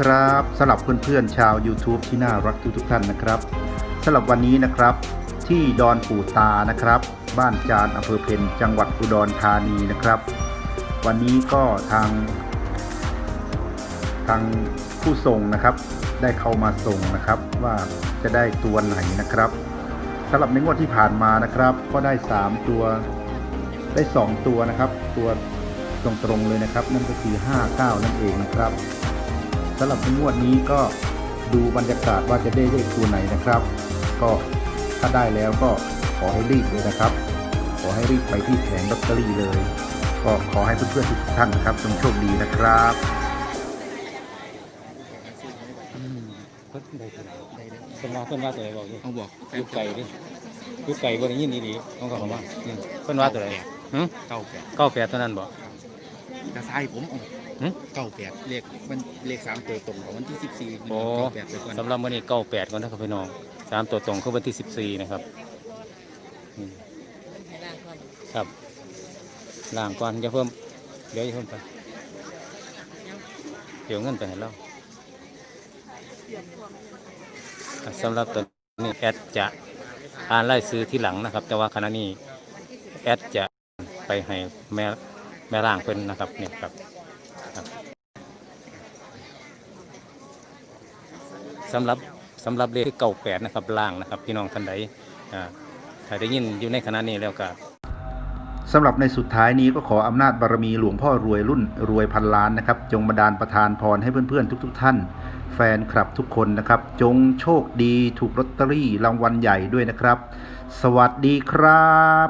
ครับสำหรับเพื่อนๆชาว YouTube ที่น่ารักทุกๆท่านนะครับสำหรับวันนี้นะครับ ที่ดอนปู่ตานะครับ บ้านจานอำเภอเพนจังหวัดอุดรธานีนะครับ วันนี้ก็ทาง ทางผู้ส่งนะครับ ได้เข้ามาส่งนะครับว่าจะได้ตัวไหนนะครับสำหรับในงวดที่ผ่านมานะครับ ก็ได้ 3 ตัวได้ 2 ตัวนะครับ ตัวตรงๆเลยนะครับ นั่นก็คือ 59 นั่นเองนะครับ สำหรับในงวดนี้ก็ดูบรรยากาศว่าจะได้เลขตัวไหนนะครับ ก็ถ้าได้แล้วก็ขอให้รีบเลยนะครับ ขอให้รีบไปที่แผงลอตเตอรี่เลย ก็ขอให้เพื่อนๆทุกท่านนะครับจงโชคดีนะครับเพิ่นได้ตัวไหนเพิ่นว่าเพิ่นว่าตัวไหนบอกอยู่เอาบอกอยู่ไก่ดิอยู่ไก่บ่ได้ยินดีๆต้องก็เขาว่าอืมเพิ่นว่าตัวไหนหึเก้าแปดเก้าแปดตัวนั้นบ่ก ระซ้ายผมเอาหึ เก้าแปดเลขมันเลขสามตัวตรงของวันที่สิบสี่โอ้เก้าแปดไปก่อนสำหรับมื้อนี้เก้าแปดก่อนนะครับพี่น้องสามตัวตรงคือวันที่สิบสี่นะครับอืมครับล่างก่อนอย่าเพิ่มเดี๋ยวอย่าเพิ่มไปเดี๋ยวเงินไปให้เราอะสำหรับตัวนี้แอดจะอ่านไล่ซื้อที่หลังนะครับ แต่ว่าขณะนี้แอดจะไปให้แม่ แม่ร่างเพิ่นนะครับเนี่ยครับสำหรับสำหรับเลขเก่าแปดนะครับล่างนะครับ พี่น้องท่านใดถ้าได้ยินอยู่ในขณะนี้แล้วก็สำหรับในสุดท้ายนี้ก็ขออำนาจบารมีหลวงพ่อรวยรุ่นรวยพันล้านนะครับ จงบันดาลประทานพรให้เพื่อนๆ ทุก ๆ ท่าน แฟนคลับทุกคนนะครับ จงโชคดีถูกลอตเตอรี่รางวัลใหญ่ด้วยนะครับ สวัสดีครับ